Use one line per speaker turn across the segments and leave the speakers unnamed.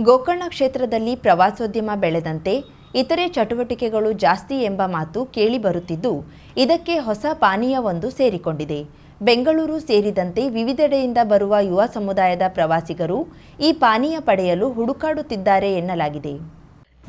ಗೋಕರ್ಣ ಕ್ಷೇತ್ರದಲ್ಲಿ ಪ್ರವಾಸೋದ್ಯಮ ಬೆಳೆದಂತೆ ಇತರೆ ಚಟುವಟಿಕೆಗಳು ಜಾಸ್ತಿ ಎಂಬ ಮಾತು ಕೇಳಿಬರುತ್ತಿದ್ದು ಇದಕ್ಕೆ ಹೊಸ ಪಾನೀಯವೊಂದು ಸೇರಿಕೊಂಡಿದೆ. ಬೆಂಗಳೂರು ಸೇರಿದಂತೆ ವಿವಿಧೆಡೆಯಿಂದ ಬರುವ ಯುವ ಸಮುದಾಯದ ಪ್ರವಾಸಿಗರು ಈ ಪಾನೀಯ ಪಡೆಯಲು ಹುಡುಕಾಡುತ್ತಿದ್ದಾರೆ ಎನ್ನಲಾಗಿದೆ.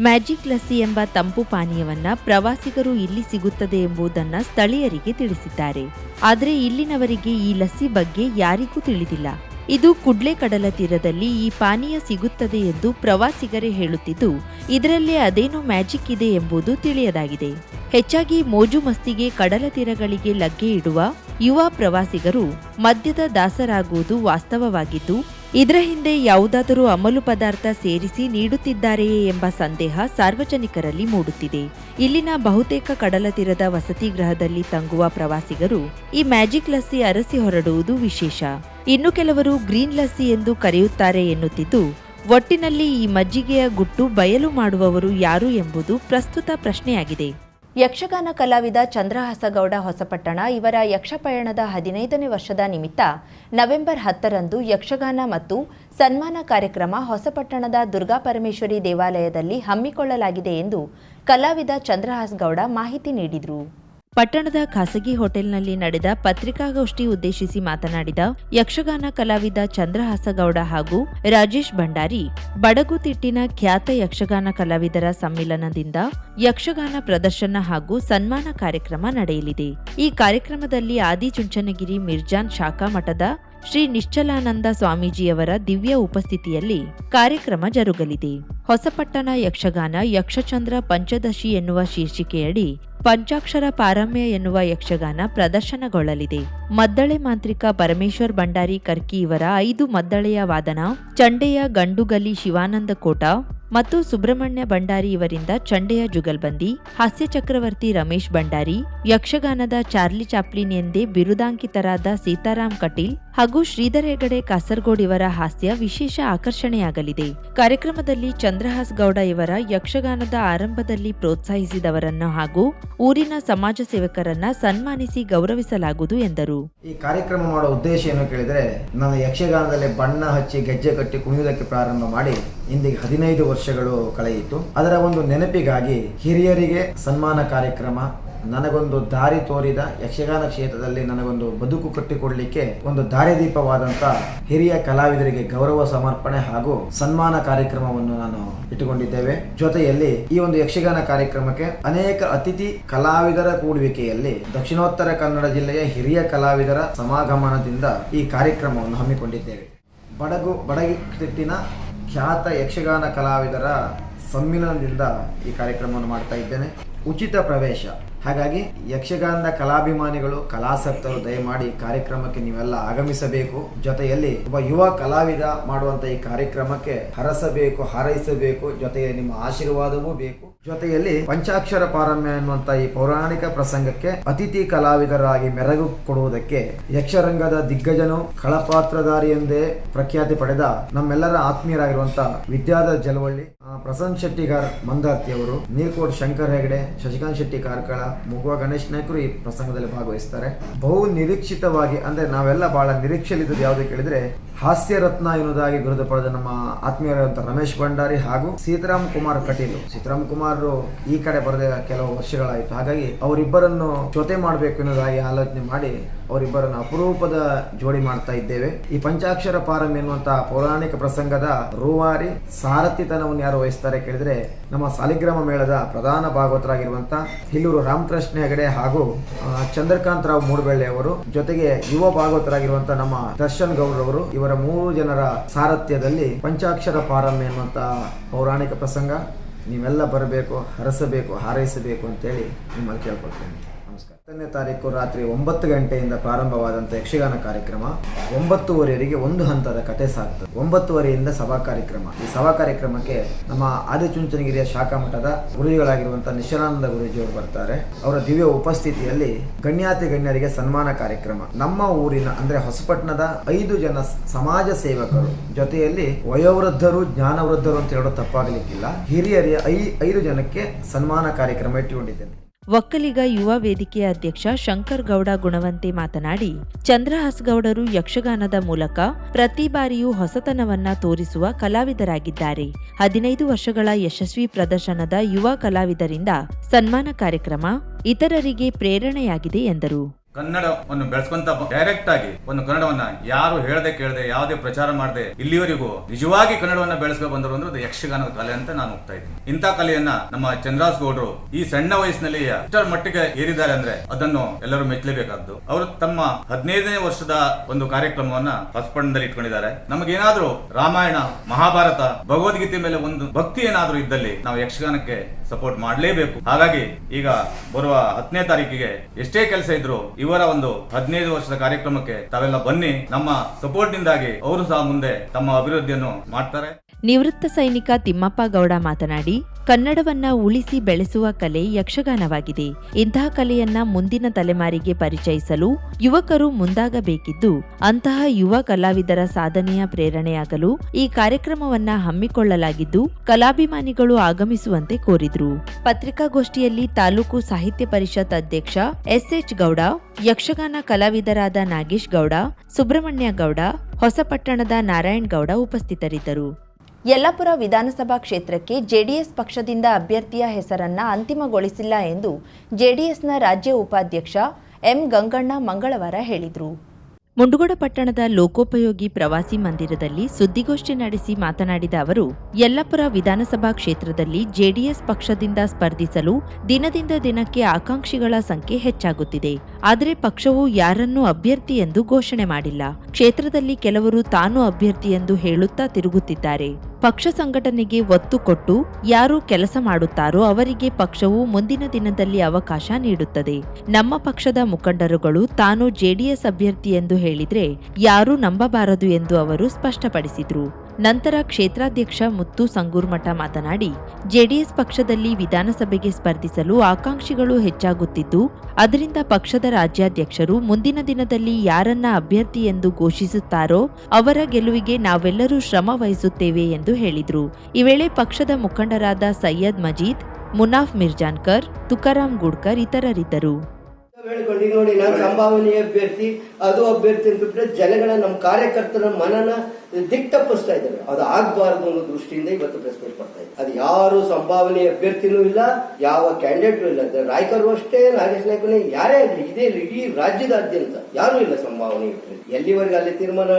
ಮ್ಯಾಜಿಕ್ ಲಸ್ಸಿ ಎಂಬ ತಂಪು ಪಾನೀಯವನ್ನ ಪ್ರವಾಸಿಗರು ಇಲ್ಲಿ ಸಿಗುತ್ತದೆ ಎಂಬುದನ್ನ ಸ್ಥಳೀಯರಿಗೆ ತಿಳಿಸಿದ್ದಾರೆ. ಆದರೆ ಇಲ್ಲಿನವರಿಗೆ ಈ ಲಸ್ಸಿ ಬಗ್ಗೆ ಯಾರಿಗೂ ತಿಳಿದಿಲ್ಲ. ಇದು ಕುಡ್ಲೆ ಕಡಲ ತೀರದಲ್ಲಿ ಈ ಪಾನೀಯ ಸಿಗುತ್ತದೆ ಎಂದು ಪ್ರವಾಸಿಗರೇ ಹೇಳುತ್ತಿದ್ದು, ಇದರಲ್ಲಿ ಅದೇನೋ ಮ್ಯಾಜಿಕ್ ಇದೆ ಎಂಬುದು ತಿಳಿಯದಾಗಿದೆ. ಹೆಚ್ಚಾಗಿ ಮೋಜು ಮಸ್ತಿಗೆ ಕಡಲ ತೀರಗಳಿಗೆ ಲಗ್ಗೆ ಇಡುವ ಯುವ ಪ್ರವಾಸಿಗರು ಮದ್ಯದ ದಾಸರಾಗುವುದು ವಾಸ್ತವವಾಗಿದ್ದು ಇದರ ಹಿಂದೆ ಯಾವುದಾದರೂ ಅಮಲು ಪದಾರ್ಥ ಸೇರಿಸಿ ನೀಡುತ್ತಿದ್ದಾರೆಯೇ ಎಂಬ ಸಂದೇಹ ಸಾರ್ವಜನಿಕರಲ್ಲಿ ಮೂಡುತ್ತಿದೆ. ಇಲ್ಲಿನ ಬಹುತೇಕ ಕಡಲ ತೀರದ ವಸತಿ ಗೃಹದಲ್ಲಿ ತಂಗುವ ಪ್ರವಾಸಿಗರು ಈ ಮ್ಯಾಜಿಕ್ ಲಸ್ಸಿ ಅರಸಿ ಹೊರಡುವುದು ವಿಶೇಷ. ಇನ್ನು ಕೆಲವರು ಗ್ರೀನ್ ಲಸ್ಸಿ ಎಂದು ಕರೆಯುತ್ತಾರೆ ಎನ್ನುತ್ತಿದ್ದು, ಒಟ್ಟಿನಲ್ಲಿ ಈ ಮಜ್ಜಿಗೆಯ ಗುಟ್ಟು ಬಯಲು ಮಾಡುವವರು ಯಾರು ಎಂಬುದು ಪ್ರಸ್ತುತ ಪ್ರಶ್ನೆಯಾಗಿದೆ. ಯಕ್ಷಗಾನ ಕಲಾವಿದ ಚಂದ್ರಹಾಸಗೌಡ ಹೊಸಪಟ್ಟಣ ಇವರ ಯಕ್ಷಪಯಣದ ಹದಿನೈದನೇ ವರ್ಷದ ನಿಮಿತ್ತ ನವೆಂಬರ್ ಹತ್ತರಂದು ಯಕ್ಷಗಾನ ಮತ್ತು ಸನ್ಮಾನ ಕಾರ್ಯಕ್ರಮ ಹೊಸಪಟ್ಟಣದ ದುರ್ಗಾಪರಮೇಶ್ವರಿ ದೇವಾಲಯದಲ್ಲಿ ಹಮ್ಮಿಕೊಳ್ಳಲಾಗಿದೆ ಎಂದು ಕಲಾವಿದ ಚಂದ್ರಹಾಸಗೌಡ ಮಾಹಿತಿ ನೀಡಿದರು. ಪಟ್ಟಣದ ಖಾಸಗಿ ಹೋಟೆಲ್ನಲ್ಲಿ ನಡೆದ ಪತ್ರಿಕಾಗೋಷ್ಠಿ ಉದ್ದೇಶಿಸಿ ಮಾತನಾಡಿದ ಯಕ್ಷಗಾನ ಕಲಾವಿದ ಚಂದ್ರಹಾಸಗೌಡ ಹಾಗೂ ರಾಜೇಶ್ ಭಂಡಾರಿ, ಬಡಗುತಿಟ್ಟಿನ ಖ್ಯಾತ ಯಕ್ಷಗಾನ ಕಲಾವಿದರ ಸಮ್ಮಿಲನದಿಂದ ಯಕ್ಷಗಾನ ಪ್ರದರ್ಶನ ಹಾಗೂ ಸನ್ಮಾನ ಕಾರ್ಯಕ್ರಮ ನಡೆಯಲಿದೆ. ಈ ಕಾರ್ಯಕ್ರಮದಲ್ಲಿ ಆದಿಚುಂಚನಗಿರಿ ಮಿರ್ಜಾನ್ ಶಾಖಾ ಮಠದ ಶ್ರೀ ನಿಶ್ಚಲಾನಂದ ಸ್ವಾಮೀಜಿಯವರ ದಿವ್ಯ ಉಪಸ್ಥಿತಿಯಲ್ಲಿ ಕಾರ್ಯಕ್ರಮ ಜರುಗಲಿದೆ. ಹೊಸಪಟ್ಟಣ ಯಕ್ಷಗಾನ ಯಕ್ಷಚಂದ್ರ ಪಂಚದಶಿ ಎನ್ನುವ ಶೀರ್ಷಿಕೆಯಡಿ ಪಂಚಾಕ್ಷರ ಪಾರಮ್ಯ ಎನ್ನುವ ಯಕ್ಷಗಾನ ಪ್ರದರ್ಶನಗೊಳ್ಳಲಿದೆ. ಮದ್ದಳೆ ಮಾಂತ್ರಿಕ ಪರಮೇಶ್ವರ್ ಭಂಡಾರಿ ಕರ್ಕಿ ಇವರ ಐದು ಮದ್ದಳೆಯ ವಾದನ ಚಂಡೆಯ ಗಂಡುಗಲಿ ಶಿವಾನಂದ ಕೋಟ ಮತ್ತು ಸುಬ್ರಹ್ಮಣ್ಯ ಭಂಡಾರಿ ಇವರಿಂದ ಚಂಡೆಯ ಜುಗಲ್ಬಂದಿ, ಹಾಸ್ಯ ಚಕ್ರವರ್ತಿ ರಮೇಶ್ ಭಂಡಾರಿ, ಯಕ್ಷಗಾನದ ಚಾರ್ಲಿ ಚಾಪ್ಲಿನ್ ಎಂದೇ ಬಿರುದಾಂಕಿತರಾದ ಸೀತಾರಾಮ್ ಕಟೀಲ್ ಹಾಗೂ ಶ್ರೀಧರ್ ಹೆಗಡೆ ಕಾಸರಗೋಡ್ ಇವರ ಹಾಸ್ಯ ವಿಶೇಷ ಆಕರ್ಷಣೆಯಾಗಲಿದೆ. ಕಾರ್ಯಕ್ರಮದಲ್ಲಿ ಚಂದ್ರಹಾಸ್ ಗೌಡ ಇವರ ಯಕ್ಷಗಾನದ ಆರಂಭದಲ್ಲಿ ಪ್ರೋತ್ಸಾಹಿಸಿದವರನ್ನು ಹಾಗೂ ಊರಿನ ಸಮಾಜ ಸೇವಕರನ್ನ ಸನ್ಮಾನಿಸಿ ಗೌರವಿಸಲಾಗುವುದು ಎಂದರು.
ಈ ಕಾರ್ಯಕ್ರಮ ಮಾಡುವ ಉದ್ದೇಶ ಏನು ಕೇಳಿದರೆ ನಾನು ಯಕ್ಷಗಾನದಲ್ಲಿ ಬಣ್ಣ ಹಚ್ಚಿ ಗೆಜ್ಜೆ ಕಟ್ಟಿ ಕುಣಿಯುವುದಕ್ಕೆ ಪ್ರಾರಂಭ ಮಾಡಿ ಇಂದಿಗೆ ಹದಿನೈದು ವರ್ಷಗಳು ಕಳೆಯಿತು. ಅದರ ಒಂದು ನೆನಪಿಗಾಗಿ ಹಿರಿಯರಿಗೆ ಸನ್ಮಾನ ಕಾರ್ಯಕ್ರಮ ನನಗೊಂದು ದಾರಿ ತೋರಿದ ಯಕ್ಷಗಾನ ಕ್ಷೇತ್ರದಲ್ಲಿ ನನಗೊಂದು ಬದುಕು ಕಟ್ಟಿಕೊಡ್ಲಿಕ್ಕೆ ಒಂದು ದಾರಿದೀಪವಾದಂಥ ಹಿರಿಯ ಕಲಾವಿದರಿಗೆ ಗೌರವ ಸಮರ್ಪಣೆ ಹಾಗೂ ಸನ್ಮಾನ ಕಾರ್ಯಕ್ರಮವನ್ನು ನಾನು ಇಟ್ಟುಕೊಂಡಿದ್ದೇವೆ. ಜೊತೆಯಲ್ಲಿ ಈ ಒಂದು ಯಕ್ಷಗಾನ ಕಾರ್ಯಕ್ರಮಕ್ಕೆ ಅನೇಕ ಅತಿಥಿ ಕಲಾವಿದರ ಕೂಡುವಿಕೆಯಲ್ಲಿ ದಕ್ಷಿಣೋತ್ತರ ಕನ್ನಡ ಜಿಲ್ಲೆಯ ಹಿರಿಯ ಕಲಾವಿದರ ಸಮಾಗಮನದಿಂದ ಈ ಕಾರ್ಯಕ್ರಮವನ್ನು ಹಮ್ಮಿಕೊಂಡಿದ್ದೇವೆ. ಬಡಗು ಬಡಗಿಟ್ಟಿನ ಖ್ಯಾತ ಯಕ್ಷಗಾನ ಕಲಾವಿದರ ಸಮ್ಮಿಲನದಿಂದ ಈ ಕಾರ್ಯಕ್ರಮವನ್ನು ಮಾಡ್ತಾ ಇದ್ದೇನೆ. ಉಚಿತ ಪ್ರವೇಶ. ಹಾಗಾಗಿ ಯಕ್ಷಗಾನದ ಕಲಾಭಿಮಾನಿಗಳು, ಕಲಾಸಕ್ತರು ದಯಮಾಡಿ ಕಾರ್ಯಕ್ರಮಕ್ಕೆ ನೀವೆಲ್ಲ ಆಗಮಿಸಬೇಕು. ಜೊತೆಯಲ್ಲಿ ಒಬ್ಬ ಯುವ ಕಲಾವಿದ ಮಾಡುವಂತ ಈ ಕಾರ್ಯಕ್ರಮಕ್ಕೆ ಹರಸಬೇಕು, ಹಾರೈಸಬೇಕು. ಜೊತೆಗೆ ನಿಮ್ಮ ಆಶೀರ್ವಾದವೂ ಬೇಕು. ಜೊತೆಯಲ್ಲಿ ಪಂಚಾಕ್ಷರ ಪಾರಮ್ಯ ಎನ್ನುವಂತ ಈ ಪೌರಾಣಿಕ ಪ್ರಸಂಗಕ್ಕೆ ಅತಿಥಿ ಕಲಾವಿದರಾಗಿ ಮೆರಗು ಕೊಡುವುದಕ್ಕೆ ಯಕ್ಷರಂಗದ ದಿಗ್ಗಜನು ಕಳಪಾತ್ರಧಾರಿ ಎಂದೇ ಪ್ರಖ್ಯಾತಿ ಪಡೆದ ನಮ್ಮೆಲ್ಲರ ಆತ್ಮೀಯರಾಗಿರುವಂತ ವಿದ್ಯಾದ ಜಲವಳ್ಳಿ ಪ್ರಸನ್ನ ಶೆಟ್ಟಿಗಾರ್ ಮಂದಾರ್ತಿ ಅವರು ನೀರ್ಕೋಟ್ ಶಂಕರ್ ಹೆಗಡೆ, ಶಶಿಕಾಂತ್ ಶೆಟ್ಟಿ ಕಾರ್ಕಳ, ಮುಗುವ ಗಣೇಶ್ ನಾಯ್ಕರು ಈ ಪ್ರಸಂಗದಲ್ಲಿ ಭಾಗವಹಿಸ್ತಾರೆ. ಬಹು ನಿರೀಕ್ಷಿತವಾಗಿ, ಅಂದ್ರೆ ನಾವೆಲ್ಲ ಬಹಳ ನಿರೀಕ್ಷೆಯಲ್ಲಿದ್ದು ಯಾವುದು ಕೇಳಿದ್ರೆ ಹಾಸ್ಯ ರತ್ನ ಎನ್ನುವುದಾಗಿ ಬಿರುದು ಪಡೆದ ನಮ್ಮ ಆತ್ಮೀಯರಾದಂತಹ ರಮೇಶ್ ಭಂಡಾರಿ ಹಾಗೂ ಸೀತಾರಾಮ್ ಕುಮಾರ್ ಕಟೀಲು. ಸೀತಾರಾಮ್ ಕುಮಾರ್ ಈ ಕಡೆ ಬರೆದ ಕೆಲವು ವರ್ಷಗಳಾಯಿತು. ಹಾಗಾಗಿ ಅವರಿಬ್ಬರನ್ನು ಜೊತೆ ಮಾಡಬೇಕು ಎನ್ನುವುದಾಗಿ ಆಲೋಚನೆ ಮಾಡಿ ಅವರಿಬ್ಬರನ್ನು ಅಪರೂಪದ ಜೋಡಿ ಮಾಡ್ತಾ ಇದ್ದೇವೆ. ಈ ಪಂಚಾಕ್ಷರ ಪಾರಂ ಎನ್ನುವಂತಹ ಪೌರಾಣಿಕ ಪ್ರಸಂಗದ ರೂವಾರಿ ಸಾರಥಿತನವನ್ನು ಯಾರು ವಹಿಸ್ತಾರೆ ಕೇಳಿದ್ರೆ ನಮ್ಮ ಸಾಲಿಗ್ರಾಮ ಮೇಳದ ಪ್ರಧಾನ ಭಾಗವತರಾಗಿರುವಂತಹ ಹಿಲ್ಲೂರು ರಾಮಕೃಷ್ಣ ಹೆಗಡೆ ಹಾಗೂ ಚಂದ್ರಕಾಂತ್ ರಾವ್ ಮೂಡಬೆಳ್ಳೆ ಅವರು ಜೊತೆಗೆ ಯುವ ಭಾಗವತರಾಗಿರುವಂತಹ ನಮ್ಮ ದರ್ಶನ್ ಗೌಡ್ರವರು ಇವರ ಮೂರು ಜನರ ಸಾರಥ್ಯದಲ್ಲಿ ಪಂಚಾಕ್ಷರ ಪಾರಂ ಎನ್ನುವಂತಹ ಪೌರಾಣಿಕ ಪ್ರಸಂಗ. ನೀವೆಲ್ಲ ಬರಬೇಕು ಹರಸಬೇಕು ಹಾರೈಸಬೇಕು ಅಂತೇಳಿ ನಿಮ್ಮಲ್ಲಿ ಕೇಳ್ಕೊಳ್ತೇನೆ. ಹತ್ತನೇ ತಾರೀಕು ರಾತ್ರಿ ಒಂಬತ್ತು ಗಂಟೆಯಿಂದ ಪ್ರಾರಂಭವಾದಂಥ ಯಕ್ಷಗಾನ ಕಾರ್ಯಕ್ರಮ ಒಂಬತ್ತುವರೆಯವರೆಗೆ ಒಂದು ಹಂತದ ಕತೆ ಸಾಗ್ತದೆ. ಒಂಬತ್ತುವರೆಯಿಂದ ಸಭಾ ಕಾರ್ಯಕ್ರಮ. ಈ ಸಭಾ ಕಾರ್ಯಕ್ರಮಕ್ಕೆ ನಮ್ಮ ಆದಿಚುಂಚನಗಿರಿಯ ಶಾಖಾ ಮಠದ ಗುರುಜಿಗಳಾಗಿರುವಂತಹ ನಿಶಾನಂದ ಗುರುಜಿಯವರು ಬರ್ತಾರೆ. ಅವರ ದಿವ್ಯ ಉಪಸ್ಥಿತಿಯಲ್ಲಿ ಗಣ್ಯಾತಿ ಗಣ್ಯರಿಗೆ ಸನ್ಮಾನ ಕಾರ್ಯಕ್ರಮ. ನಮ್ಮ ಊರಿನ ಅಂದ್ರೆ ಹೊಸಪಟ್ಟಣದ ಐದು ಜನ ಸಮಾಜ ಸೇವಕರು ಜೊತೆಯಲ್ಲಿ ವಯೋವೃದ್ಧರು, ಜ್ಞಾನವೃದ್ಧರು ಅಂತ ಹೇಳೋದು ತಪ್ಪಾಗಲಿಕ್ಕಿಲ್ಲ. ಹಿರಿಯರಿಯ ಐ ಐದು ಜನಕ್ಕೆ ಸನ್ಮಾನ ಕಾರ್ಯಕ್ರಮ ಇಟ್ಟುಕೊಂಡಿದ್ದೇನೆ.
ಒಕ್ಕಲಿಗ ಯುವ ವೇದಿಕೆಯ ಅಧ್ಯಕ್ಷ ಶಂಕರ್ ಗೌಡ ಗುಣವಂತೆ ಮಾತನಾಡಿ, ಚಂದ್ರಹಾಸ್ಗೌಡರು ಯಕ್ಷಗಾನದ ಮೂಲಕ ಪ್ರತಿ ಬಾರಿಯೂ ಹೊಸತನವನ್ನ ತೋರಿಸುವ ಕಲಾವಿದರಾಗಿದ್ದಾರೆ. ಹದಿನೈದು ವರ್ಷಗಳ ಯಶಸ್ವಿ ಪ್ರದರ್ಶನದ ಯುವ ಕಲಾವಿದರಿಂದ ಸನ್ಮಾನ ಕಾರ್ಯಕ್ರಮ ಇತರರಿಗೆ ಪ್ರೇರಣೆಯಾಗಿದೆ ಎಂದರು.
ಕನ್ನಡವನ್ನು ಬೆಳೆಸ್ಕೊಂತ ಡೈರೆಕ್ಟ್ ಆಗಿ ಒಂದು ಕನ್ನಡವನ್ನ ಯಾರು ಹೇಳದೆ ಕೇಳದೆ, ಯಾವುದೇ ಪ್ರಚಾರ ಮಾಡದೆ, ಇಲ್ಲಿವರೆಗೂ ನಿಜವಾಗಿ ಕನ್ನಡವನ್ನ ಬೆಳೆಸ್ಕೊ ಬಂದರು ಅಂದ್ರೆ ಅದು ಯಕ್ಷಗಾನದ ಕಲೆ ಅಂತ ನಾನು ಹೋಗ್ತಾ ಇದ್ದೀನಿ. ಇಂಥ ಕಲೆಯನ್ನ ನಮ್ಮ ಚಂದ್ರಾಸ್ ಗೌಡರು ಈ ಸಣ್ಣ ವಯಸ್ಸಿನಲ್ಲಿ ಎಷ್ಟರ ಮಟ್ಟಿಗೆ ಏರಿದ್ದಾರೆ ಅಂದ್ರೆ ಅದನ್ನು ಎಲ್ಲರೂ ಮೆಚ್ಚಲೇಬೇಕಾದ್ದು. ಅವರು ತಮ್ಮ ಹದಿನೈದನೇ ವರ್ಷದ ಒಂದು ಕಾರ್ಯಕ್ರಮವನ್ನ ಹೊಸಪಣ್ಣದಲ್ಲಿ ಇಟ್ಕೊಂಡಿದ್ದಾರೆ. ನಮಗೇನಾದ್ರೂ ರಾಮಾಯಣ, ಮಹಾಭಾರತ, ಭಗವದ್ಗೀತೆ ಮೇಲೆ ಒಂದು ಭಕ್ತಿ ಏನಾದ್ರೂ ಇದ್ದಲ್ಲಿ ನಾವು ಯಕ್ಷಗಾನಕ್ಕೆ ಸಪೋರ್ಟ್ ಮಾಡಲೇಬೇಕು. ಹಾಗಾಗಿ ಈಗ ಬರುವ ಹತ್ತನೇ ತಾರೀಕಿಗೆ ಎಷ್ಟೇ ಕೆಲಸ ಇದ್ರು ಇವರ ಒಂದು ಹದಿನೈದು ವರ್ಷದ ಕಾರ್ಯಕ್ರಮಕ್ಕೆ ತಾವೆಲ್ಲ ಬನ್ನಿ. ನಮ್ಮ ಸಪೋರ್ಟ್ ನಿಂದಾಗಿ ಅವರು ಸಹ ಮುಂದೆ ತಮ್ಮ ಅಭಿವೃದ್ಧಿಯನ್ನು ಮಾಡ್ತಾರೆ.
ನಿವೃತ್ತ ಸೈನಿಕ ತಿಮ್ಮಪ್ಪ ಗೌಡ ಮಾತನಾಡಿ, ಕನ್ನಡವನ್ನ ಉಳಿಸಿ ಬೆಳೆಸುವ ಕಲೆ ಯಕ್ಷಗಾನವಾಗಿದೆ. ಇಂತಹ ಕಲೆಯನ್ನ ಮುಂದಿನ ತಲೆಮಾರಿಗೆ ಪರಿಚಯಿಸಲು ಯುವಕರು ಮುಂದಾಗಬೇಕಿದ್ದು, ಅಂತಹ ಯುವ ಕಲಾವಿದರ ಸಾಧನೆಯ ಪ್ರೇರಣೆಯಾಗಲು ಈ ಕಾರ್ಯಕ್ರಮವನ್ನ ಹಮ್ಮಿಕೊಳ್ಳಲಾಗಿದ್ದು, ಕಲಾಭಿಮಾನಿಗಳು ಆಗಮಿಸುವಂತೆ ಕೋರಿದ್ರು. ಪತ್ರಿಕಾಗೋಷ್ಠಿಯಲ್ಲಿ ತಾಲೂಕು ಸಾಹಿತ್ಯ ಪರಿಷತ್ ಅಧ್ಯಕ್ಷ ಎಸ್ಎಚ್ ಗೌಡ, ಯಕ್ಷಗಾನ ಕಲಾವಿದರಾದ ನಾಗೇಶ್ ಗೌಡ, ಸುಬ್ರಹ್ಮಣ್ಯ ಗೌಡ, ಹೊಸಪಟ್ಟಣದ ನಾರಾಯಣ್ ಗೌಡ ಉಪಸ್ಥಿತರಿದ್ದರು. ಯಲ್ಲಾಪುರ ವಿಧಾನಸಭಾ ಕ್ಷೇತ್ರಕ್ಕೆ ಜೆಡಿಎಸ್ ಪಕ್ಷದಿಂದ ಅಭ್ಯರ್ಥಿಯ ಹೆಸರನ್ನ ಅಂತಿಮಗೊಳಿಸಿಲ್ಲ ಎಂದು ಜೆಡಿಎಸ್ನ ರಾಜ್ಯ ಉಪಾಧ್ಯಕ್ಷ ಎಂ ಗಂಗಣ್ಣ ಮಂಗಳವಾರ ಹೇಳಿದರು. ಮುಂಡಗೋಡ ಪಟ್ಟಣದ ಲೋಕೋಪಯೋಗಿ ಪ್ರವಾಸಿ ಮಂದಿರದಲ್ಲಿ ಸುದ್ದಿಗೋಷ್ಠಿ ನಡೆಸಿ ಮಾತನಾಡಿದ ಅವರು, ಯಲ್ಲಪುರ ವಿಧಾನಸಭಾ ಕ್ಷೇತ್ರದಲ್ಲಿ ಜೆಡಿಎಸ್ ಪಕ್ಷದಿಂದ ಸ್ಪರ್ಧಿಸಲು ದಿನದಿಂದ ದಿನಕ್ಕೆ ಆಕಾಂಕ್ಷಿಗಳ ಸಂಖ್ಯೆ ಹೆಚ್ಚಾಗುತ್ತಿದೆ. ಆದರೆ ಪಕ್ಷವು ಯಾರನ್ನು ಅಭ್ಯರ್ಥಿ ಎಂದು ಘೋಷಣೆ ಮಾಡಿಲ್ಲ. ಕ್ಷೇತ್ರದಲ್ಲಿ ಕೆಲವರು ತಾನು ಅಭ್ಯರ್ಥಿ ಎಂದು ಹೇಳುತ್ತಾ ತಿರುಗುತ್ತಿದ್ದಾರೆ. ಪಕ್ಷ ಸಂಘಟನೆಗೆ ಒತ್ತು ಕೊಟ್ಟು ಯಾರು ಕೆಲಸ ಮಾಡುತ್ತಾರೋ ಅವರಿಗೆ ಪಕ್ಷವು ಮುಂದಿನ ದಿನದಲ್ಲಿ ಅವಕಾಶ ನೀಡುತ್ತದೆ. ನಮ್ಮ ಪಕ್ಷದ ಮುಖಂಡರುಗಳು ತಾನು ಜೆಡಿಎಸ್ ಅಭ್ಯರ್ಥಿ ಎಂದು ಹೇಳಿದ್ರೆ ಯಾರೂ ನಂಬಬಾರದು ಎಂದು ಅವರು ಸ್ಪಷ್ಟಪಡಿಸಿದ್ರು. ನಂತರ ಕ್ಷೇತ್ರಾಧ್ಯಕ್ಷ ಮುತ್ತು ಸಂಗೂರ್ಮಠ ಮಾತನಾಡಿ, ಜೆಡಿಎಸ್ ಪಕ್ಷದಲ್ಲಿ ವಿಧಾನಸಭೆಗೆ ಸ್ಪರ್ಧಿಸಲು ಆಕಾಂಕ್ಷಿಗಳು ಹೆಚ್ಚಾಗುತ್ತಿದ್ದು, ಅದರಿಂದ ಪಕ್ಷದ ರಾಜ್ಯಾಧ್ಯಕ್ಷರು ಮುಂದಿನ ದಿನದಲ್ಲಿ ಯಾರನ್ನ ಅಭ್ಯರ್ಥಿ ಎಂದು ಘೋಷಿಸುತ್ತಾರೋ ಅವರ ಗೆಲುವಿಗೆ ನಾವೆಲ್ಲರೂ ಶ್ರಮ ವಹಿಸುತ್ತೇವೆ ಎಂದು ಹೇಳಿದರು. ಈ ವೇಳೆ ಪಕ್ಷದ ಮುಖಂಡರಾದ ಸೈಯದ್ ಮಜೀದ್, ಮುನಾಫ್ ಮಿರ್ಜಾನ್ಕರ್ ತುಕಾರಾಂ ಗುಡ್ಕರ್ ಇತರರಿದ್ದರು.
ಹೇಳ್ಕೊಂಡು ನೋಡಿ ನಾನು ಸಂಭಾವನೀಯ ಅಭ್ಯರ್ಥಿ. ಅದು ಅಭ್ಯರ್ಥಿ ಅಂತ ಬಿಟ್ಟರೆ ಜನಗಳ ನಮ್ಮ ಕಾರ್ಯಕರ್ತರ ಮನನ ದಿಕ್ ತಪ್ಪಿಸ್ತಾ ಇದ್ದಾರೆ ಅದು ಆಗ್ಬಾರದು ಅನ್ನೋ ದೃಷ್ಟಿಯಿಂದ ಇವತ್ತು ಪ್ರೆಸ್ ಮೀಟ್ ಮಾಡ್ತಾ ಇದ್ದಾರೆ ಅದು ಯಾರು ಸಂಭಾವನೆ ಅಭ್ಯರ್ಥಿನೂ ಇಲ್ಲ, ಯಾವ ಕ್ಯಾಂಡಿಡೇಟು ಇಲ್ಲ. ರಾಯ್ಕರು ಅಷ್ಟೇ ನಾಗೇಶ್ ನಾಯ್ಕನೇ, ಯಾರೇ ಆಗಲಿ, ಇದೇ ಇಡೀ ರಾಜ್ಯದಾದ್ಯಂತ ಯಾರು ಇಲ್ಲ ಸಂಭಾವನೆ ಎಲ್ಲಿವರೆಗೂ ಅಲ್ಲಿ ತೀರ್ಮಾನ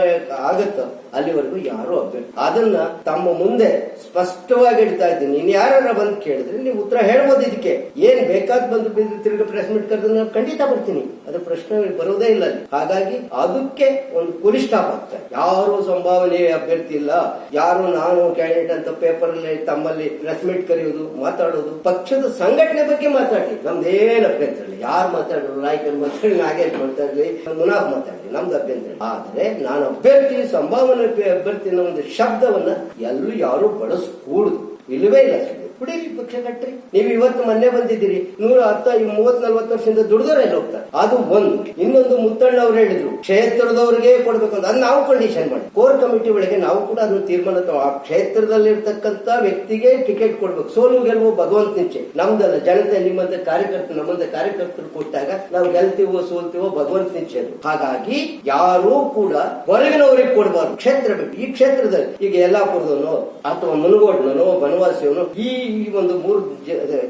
ಆಗುತ್ತೋ, ಅಲ್ಲಿವರೆಗೂ ಯಾರು ಅಭ್ಯರ್ಥಿ ಅದನ್ನ ತಮ್ಮ ಮುಂದೆ ಸ್ಪಷ್ಟವಾಗಿ ಇಡ್ತಾ ಇದ್ದೀನಿ. ನೀನ್ ಯಾರ ಬಂದು ಕೇಳಿದ್ರೆ ನೀವು ಉತ್ತರ ಹೇಳ್ಬೋದು ಇದಕ್ಕೆ. ಏನ್ ಬೇಕಾದ್ ಬಂದು ತಿರುಗಿ ಪ್ರೆಸ್ ಮೀಟ್ ಕರೆದ್ರೆ ನಾನು ಖಂಡಿತ ಬರ್ತೀನಿ. ಅದು ಪ್ರಶ್ನೆ ಬರೋದೇ ಇಲ್ಲ ಅಲ್ಲಿ. ಹಾಗಾಗಿ ಅದಕ್ಕೆ ಒಂದು ಕುರಿಷ್ಠ ಆಗ್ತದೆ ಯಾರು ಯಾರು ಸಂಭಾವನೆ ಅಭ್ಯರ್ಥಿ ಇಲ್ಲ. ಯಾರು ನಾನು ಕ್ಯಾಂಡಿಡೇಟ್ ಅಂತ ಪೇಪರ್ ಅಲ್ಲಿ ತಮ್ಮಲ್ಲಿ ಪ್ರೆಸ್ ಮೀಟ್ ಕರೆಯೋದು ಮಾತಾಡೋದು, ಪಕ್ಷದ ಸಂಘಟನೆ ಬಗ್ಗೆ ಮಾತಾಡಿ. ನಮ್ದೇನು ಅಭ್ಯರ್ಥಿ ಇಲ್ಲ. ಯಾರು ಮಾತಾಡೋರು? ನಾಯಕರು ಮಾತಾಡಿ ನಾಗೇಶ್ ಮಾತಾಡ್ಲಿ, ಮುನಾಫ್ ಮಾತಾಡ್ಲಿ, ನಮ್ದು ಅಭ್ಯಂತರ ಇಲ್ಲ. ಆದ್ರೆ ನಾನು ಅಭ್ಯರ್ಥಿ, ಸಂಭಾವನೆ ಅಭ್ಯರ್ಥಿ ಅನ್ನೋ ಒಂದು ಶಬ್ದವನ್ನ ಎಲ್ಲೂ ಯಾರು ಬಳಸಕೂಡುದು. ಇಲ್ಲವೇ ಇಲ್ಲ. ಕುಡೀರಿ ಪಕ್ಷ ಕಟ್ಟ್ರಿ ನೀವು ಇವತ್ತು ಮೊನ್ನೆ ಬಂದಿದ್ದೀರಿ. ನೂರ ಹತ್ತ ಮೂವತ್ ನಲ್ವತ್ತು ವರ್ಷದಿಂದ ದುಡಿದವರೇ ಹೋಗ್ತಾರೆ. ಅದು ಒಂದು. ಇನ್ನೊಂದು ಮುತ್ತಣ್ಣ ಅವ್ರು ಹೇಳಿದ್ರು, ಕ್ಷೇತ್ರದವ್ರಿಗೆ ಕೊಡ್ಬೇಕು ಅಂತ. ಅದು ನಾವು ಕಂಡೀಷನ್ ಮಾಡಿ. ಕೋರ್ ಕಮಿಟಿ ಒಳಗೆ ನಾವು ಕೂಡ ಅದನ್ನು ತೀರ್ಮಾನ ಆ ಕ್ಷೇತ್ರದಲ್ಲಿರ್ತಕ್ಕಂತ ವ್ಯಕ್ತಿಗೆ ಟಿಕೆಟ್ ಕೊಡ್ಬೇಕು. ಸೋಲು ಗೆಲುವು ಭಗವಂತ ನಿಚ್ಚೆ ನಮ್ದಲ್ಲ, ಜನತೆ, ನಿಮ್ಮಂತ ಕಾರ್ಯಕರ್ತರು, ನಮ್ಮಂತ ಕಾರ್ಯಕರ್ತರು ಕೊಟ್ಟಾಗ ನಾವು ಗೆಲ್ತೀವೋ, ಸೋಲ್ತೀವೋ ಭಗವಂತ ನಿಚ್ಚೆ. ಹಾಗಾಗಿ ಯಾರೂ ಕೂಡ ಹೊರಗಿನವರಿಗೆ ಕೊಡಬಾರ್ದು. ಕ್ಷೇತ್ರ ಬೇಕು. ಈ ಕ್ಷೇತ್ರದಲ್ಲಿ ಈಗ ಯಲ್ಲಾಪುರದವನು, ಅಥವಾ ಮುನಗೋಡ್ನೋ ಬನವಾಸಿಯವನು, ಈ ಈ ಒಂದು ಮೂರು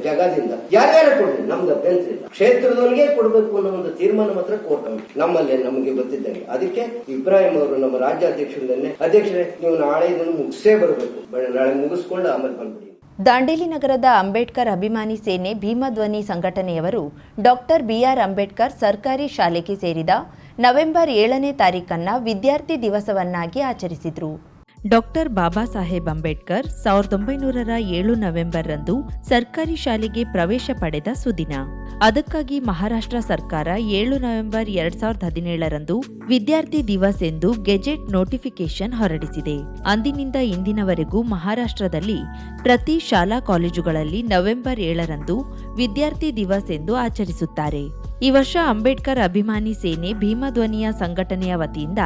ಜಗದಿಂದ ಯಾರ್ಯಾರು ಕೊಡ್ಲಿ ನಮ್ದು ಅಭ್ಯಂತರ ಇಲ್ಲ. ಕ್ಷೇತ್ರದವನಿಗೆ ಕೊಡಬೇಕು ಅನ್ನೋ ಒಂದು ತೀರ್ಮಾನ ಮಾತ್ರ ಕೋರ್ಟ್ ನಮ್ಮಲ್ಲಿ ನಮಗೆ ಗೊತ್ತಿದ್ದಂಗೆ. ಅದಕ್ಕೆ ಇಬ್ರಾಹಿಂ ಅವರು ನಮ್ಮ ರಾಜ್ಯಾಧ್ಯಕ್ಷರನ್ನೇ, ಅಧ್ಯಕ್ಷರೇ, ನೀವು ನಾಳೆ ಇದನ್ನು ಮುಗಿಸೇ ಬರಬೇಕು. ನಾಳೆ ಮುಗಿಸ್ಕೊಂಡು ಆಮೇಲೆ ಬಂದ್ಬಿಡಿ.
ದಾಂಡೇಲಿ ನಗರದ ಅಂಬೇಡ್ಕರ್ ಅಭಿಮಾನಿ ಸೇನೆ ಭೀಮಧ್ವನಿ ಸಂಘಟನೆಯವರು ಡಾಕ್ಟರ್ ಬಿಆರ್ ಅಂಬೇಡ್ಕರ್ ಸರ್ಕಾರಿ ಶಾಲೆಗೆ ಸೇರಿದ ನವೆಂಬರ್ ಏಳನೇ ತಾರೀಕನ್ನ ವಿದ್ಯಾರ್ಥಿ ದಿವಸವನ್ನಾಗಿ ಆಚರಿಸಿದ್ರು. ಡಾಕ್ಟರ್ ಬಾಬಾ ಸಾಹೇಬ್ ಅಂಬೇಡ್ಕರ್ ಸಾವಿರದ ಒಂಬೈನೂರರ ಏಳು ನವೆಂಬರ್ರಂದು ಸರ್ಕಾರಿ ಶಾಲೆಗೆ ಪ್ರವೇಶ ಪಡೆದ ಸುದಿನ. ಅದಕ್ಕಾಗಿ ಮಹಾರಾಷ್ಟ್ರ ಸರ್ಕಾರ ಏಳು ನವೆಂಬರ್ ಎರಡ್ ಸಾವಿರದ ಹದಿನೇಳರಂದು ವಿದ್ಯಾರ್ಥಿ ದಿವಸ್ ಎಂದು ಗೆಜೆಟ್ ನೋಟಿಫಿಕೇಶನ್ ಹೊರಡಿಸಿದೆ. ಅಂದಿನಿಂದ ಇಂದಿನವರೆಗೂ ಮಹಾರಾಷ್ಟ್ರದಲ್ಲಿ ಪ್ರತಿ ಶಾಲಾ ಕಾಲೇಜುಗಳಲ್ಲಿ ನವೆಂಬರ್ ಏಳರಂದು ವಿದ್ಯಾರ್ಥಿ ದಿವಸ್ ಎಂದು ಆಚರಿಸುತ್ತಾರೆ. ಈ ವರ್ಷ ಅಂಬೇಡ್ಕರ್ ಅಭಿಮಾನಿ ಸೇನೆ ಭೀಮಧ್ವನಿಯ ಸಂಘಟನೆಯ ವತಿಯಿಂದ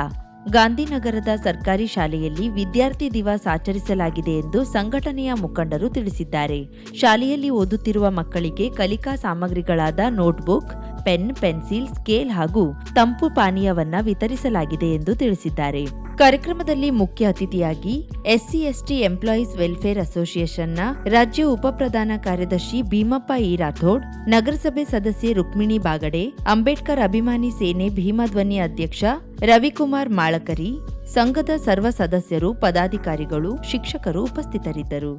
ಗಾಂಧಿನಗರದ ಸರ್ಕಾರಿ ಶಾಲೆಯಲ್ಲಿ ವಿದ್ಯಾರ್ಥಿ ದಿವಸ ಆಚರಿಸಲಾಗಿದೆ ಎಂದು ಸಂಘಟನೆಯ ಮುಖಂಡರು ತಿಳಿಸಿದ್ದಾರೆ. ಶಾಲೆಯಲ್ಲಿ ಓದುತ್ತಿರುವ ಮಕ್ಕಳಿಗೆ ಕಲಿಕಾ ಸಾಮಗ್ರಿಗಳಾದ ನೋಟ್ಬುಕ್ ಪೆನ್, ಪೆನ್ಸಿಲ್, ಸ್ಕೇಲ್ ಹಾಗೂ ತಂಪು ಪಾನೀಯವನ್ನ ವಿತರಿಸಲಾಗಿದೆ ಎಂದು ತಿಳಿಸಿದ್ದಾರೆ. ಕಾರ್ಯಕ್ರಮದಲ್ಲಿ ಮುಖ್ಯ ಅತಿಥಿಯಾಗಿ ಎಸ್ಸಿ ಎಸ್ಟಿ ಎಂಪ್ಲಾಯೀಸ್ ವೆಲ್ಫೇರ್ ಅಸೋಸಿಯೇಷನ್ನ ರಾಜ್ಯ ಉಪಪ್ರಧಾನ ಕಾರ್ಯದರ್ಶಿ ಭೀಮಪ್ಪ ಇ ರಾಥೋಡ್ ನಗರಸಭೆ ಸದಸ್ಯೆ ರುಕ್ಮಿಣಿ ಬಾಗಡೆ, ಅಂಬೇಡ್ಕರ್ ಅಭಿಮಾನಿ ಸೇನೆ ಭೀಮಧ್ವನಿ ಅಧ್ಯಕ್ಷ ರವಿಕುಮಾರ್ ಮಾಳಕರಿ, ಸಂಘದ ಸರ್ವ ಸದಸ್ಯರು, ಪದಾಧಿಕಾರಿಗಳು, ಶಿಕ್ಷಕರು ಉಪಸ್ಥಿತರಿದ್ದರು.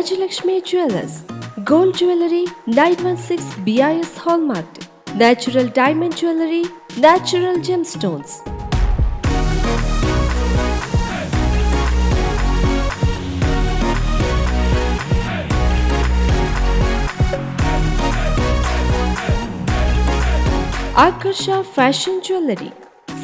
Rajalakshmi Jewelers, Gold Jewelry, 916 BIS Hallmark, Natural Diamond Jewelry, Natural Gemstones. Akarsha Fashion Jewelry.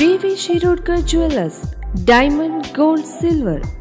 V V Shirodkar jewellers diamond gold silver